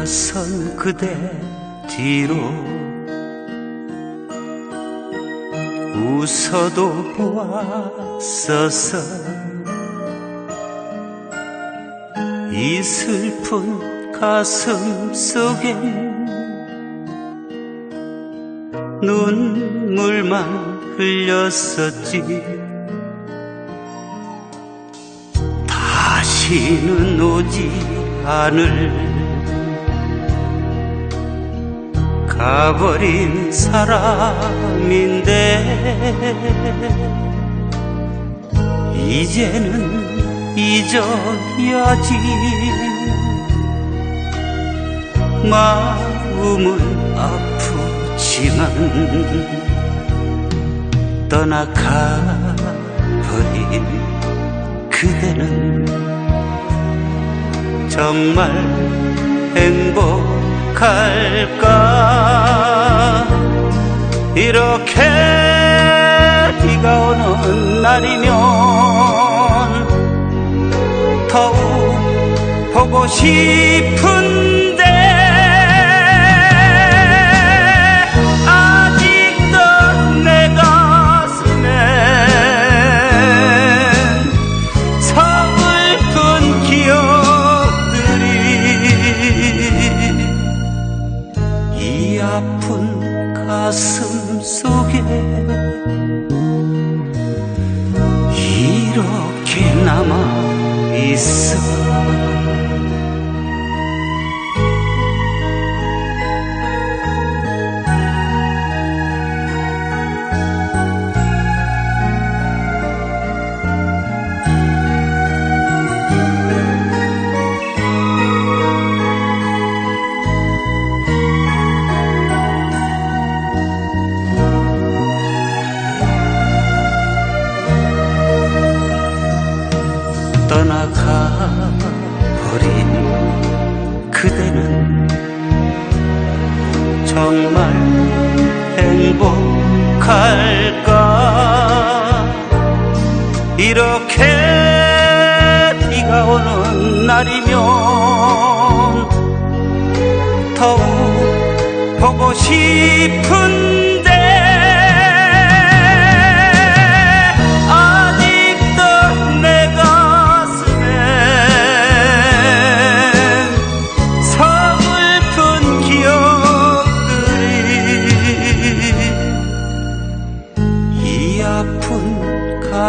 나선 그대 뒤로 웃어도 보았었어 이 슬픈 가슴 속엔 눈물만 흘렸었지. 다시는 오지 않을 가버린 사람인데 이제는 잊어야지. 마음은 아프지만 떠나가 버린 그대는 정말 행복할까 이렇게 비가 오는 날이면 더욱 보고 싶은데 아직도 내 가슴엔 서글픈 기억들이 이 아픈 가슴 속에 정말 행복할까? 이렇게 비가 오는 날이면 더욱 보고 싶은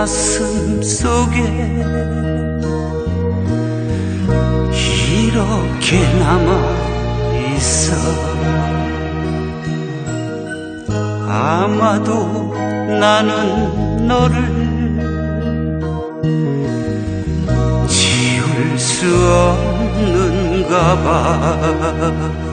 가슴 속에 이렇게 남아 있어. 아마도 나는 너를 지울 수 없는가 봐